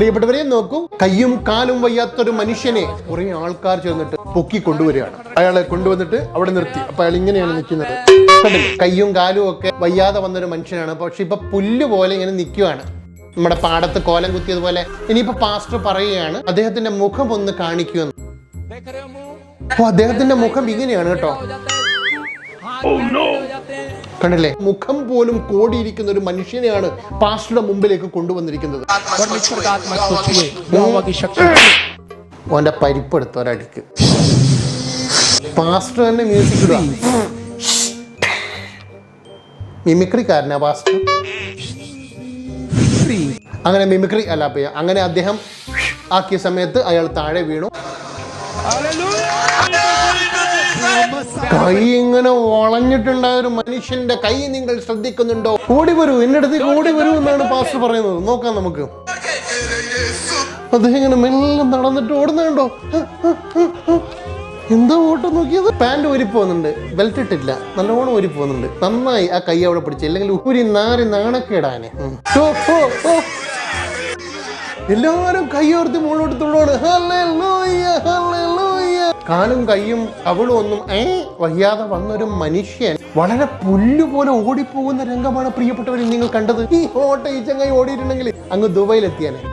പ്രിയപ്പെട്ടവരെ നോക്കൂ. കയ്യും കാലും വയ്യാത്തൊരു മനുഷ്യനെ കുറെ ആൾക്കാർ ചേർന്നിട്ട് പൊക്കി കൊണ്ടുവരികയാണ് അയാളെ കൊണ്ടുവന്നിട്ട് അവിടെ നിർത്തി. അപ്പൊ അയാൾ ഇങ്ങനെയാണ് നിൽക്കുന്നത്. കയ്യും കാലും ഒക്കെ വയ്യാതെ വന്നൊരു മനുഷ്യനാണ്. പക്ഷെ ഇപ്പൊ പുല്ല് പോലെ ഇങ്ങനെ നിൽക്കുകയാണ് നമ്മുടെ പാടത്ത് കോലം കുത്തിയതുപോലെ ഇനിയിപ്പോ പാസ്റ്റർ പറയുകയാണ് അദ്ദേഹത്തിന്റെ മുഖം ഒന്ന് കാണിക്കുമെന്ന്. അപ്പൊ അദ്ദേഹത്തിന്റെ മുഖം ഇങ്ങനെയാണ് കേട്ടോ. Oh, കണ്ടില്ലേ? മുഖം പോലും കോടിയിരിക്കുന്ന ഒരു മനുഷ്യനെയാണ് പാസ്റ്ററുടെ മുമ്പിലേക്ക് കൊണ്ടുവന്നിരിക്കുന്നത്. ഓന്റെ പരിപ്പെടുത്ത ഒരടുക്ക് പാസ്റ്റർ തന്നെ മ്യൂസിക് മിമിക്രി മിമിക്രിക്കാരനാ പാസ്റ്റർ. അങ്ങനെ മിമിക്രി അല്ല അങ്ങനെ അദ്ദേഹം ആക്കിയ സമയത്ത് അയാൾ താഴെ വീണു. കൈ ഇങ്ങനെ വളഞ്ഞിട്ടുണ്ടായ ഒരു മനുഷ്യന്റെ കൈ നിങ്ങൾ ശ്രദ്ധിക്കുന്നുണ്ടോ? ഓടി വരൂ എന്റെ അടുത്തേക്ക് ഓടി വരൂ എന്നാണ് പാസ്റ്റർ പറയുന്നത്. നോക്കാം നമുക്ക്. അദ്ദേഹം ഇങ്ങനെ മെല്ലെ നടന്നിട്ട് ഓടുന്നുണ്ടോ എന്തോ ഓട്ടം നോക്കിയത്? പാന്റ് ഊരി പോകുന്നുണ്ട് ബെൽറ്റ് ഇട്ടില്ല നല്ലോണം ഊരി പോകുന്നുണ്ട് നന്നായി ആ കൈ അവിടെ പിടിച്ചു. അല്ലെങ്കിൽ ഊരി നാരി നാണക്കേടാന് എല്ലാവരും മുകളിലോട്ട് കൈയോർത്തി മുകളോട്ട് തുള്ളോട്. കാലും കൈയും അവളും ഒന്നും ഏ വയ്യാതെ വന്നൊരു മനുഷ്യൻ വളരെ പുല്ലുപോലെ ഓടിപ്പോകുന്ന രംഗമാണ് പ്രിയപ്പെട്ടവരിൽ നിങ്ങൾ കണ്ടത്. ഈ ഓട്ട ഈ ചങ്ങായി ഓടിയിട്ടുണ്ടെങ്കിൽ അങ്ങ് ദുബൈയിലെത്തിയാനെ